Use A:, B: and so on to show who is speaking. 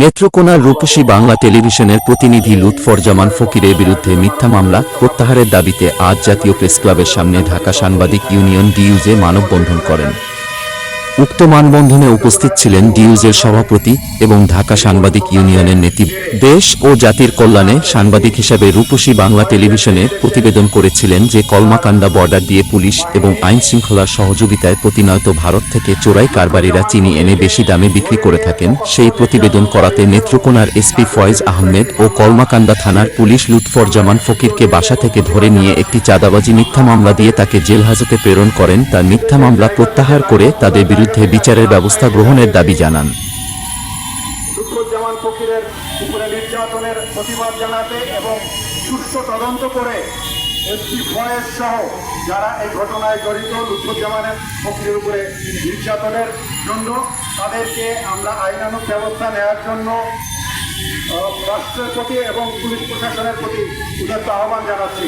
A: নেত্রকোনার রূপসী বাংলা টেলিভিশনের প্রতিনিধি লুৎফর জামান ফকিরের বিরুদ্ধে মিথ্যা মামলা, প্রত্যাহারের দাবিতে আজ জাতীয় প্রেসক্লাবের সামনে ঢাকা সাংবাদিক ইউনিয়ন ডিউজে মানববন্ধন করেন। উক্ত মানবন্ধনে উপস্থিত ছিলেন ডিউজের সভাপতি এবং ঢাকা সাংবাদিক ইউনিয়নের নেতৃ দেশ ও জাতির কল্যাণে সাংবাদিক হিসাবে রূপসী বাংলা টেলিভিশনে প্রতিবেদন করেছিলেন যে কলমাকান্দা বর্ডার দিয়ে পুলিশ এবং আইন শৃঙ্খলার সহযোগিতায় প্রতিনয়ত ভারত থেকে চোরাই কারবারিরা চিনি এনে বেশি দামে বিক্রি করে থাকেন। সেই প্রতিবেদন করাতে নেত্রকোনার এসপি ফয়েজ আহমেদ ও কলমাকান্দা থানার পুলিশ লুৎফরজামান ফকিরকে বাসা থেকে ধরে নিয়ে একটি চাঁদাবাজি মিথ্যা মামলা দিয়ে তাকে জেল হাজতে প্রেরণ করেন। তার মিথ্যা মামলা প্রত্যাহার করে তাদের বিরুদ্ধে বিচারের ব্যবস্থা গ্রহণের দাবি জানান।
B: উপরে নির্যাতনের প্রতিবাদ জানাতে এবং তদন্ত করে যারা এই ঘটনায় জড়িত উপরে নির্যাতনের জন্য তাদেরকে আমরা ব্যবস্থা নেওয়ার জন্য রাষ্ট্রের প্রতি এবং পুলিশ প্রশাসনের প্রতি উদাত্ত আহ্বান জানাচ্ছি।